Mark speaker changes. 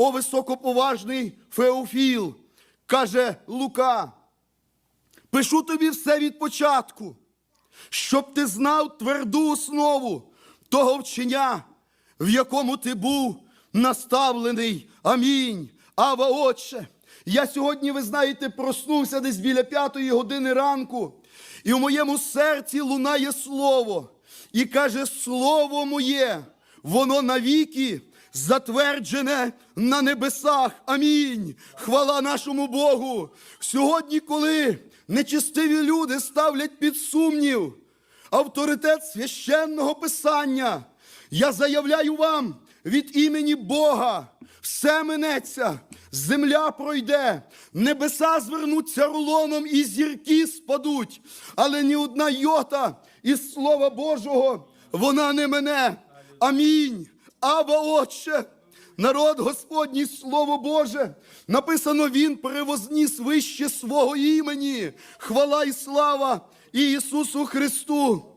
Speaker 1: о високоповажний Феофіл, каже Лука, пишу тобі все від початку, щоб ти знав тверду основу того вчення, в якому ти був наставлений. Амінь. Ава, Отче. Я сьогодні, ви знаєте, проснувся десь біля п'ятої години ранку, і в моєму серці лунає слово. І каже, слово моє, воно навіки затверджене на небесах. Амінь. Хвала нашому Богу. Сьогодні, коли нечистиві люди ставлять під сумнів авторитет священного писання, я заявляю вам від імені Бога, все минеться, земля пройде, небеса звернуться рулоном і зірки спадуть, але ні одна йота із Слова Божого вона не мене. Амінь. Ава, Отче. Народ Господній, Слово Боже, написано, Він перевозніс вище свого імені. Хвала і слава Ісусу Христу.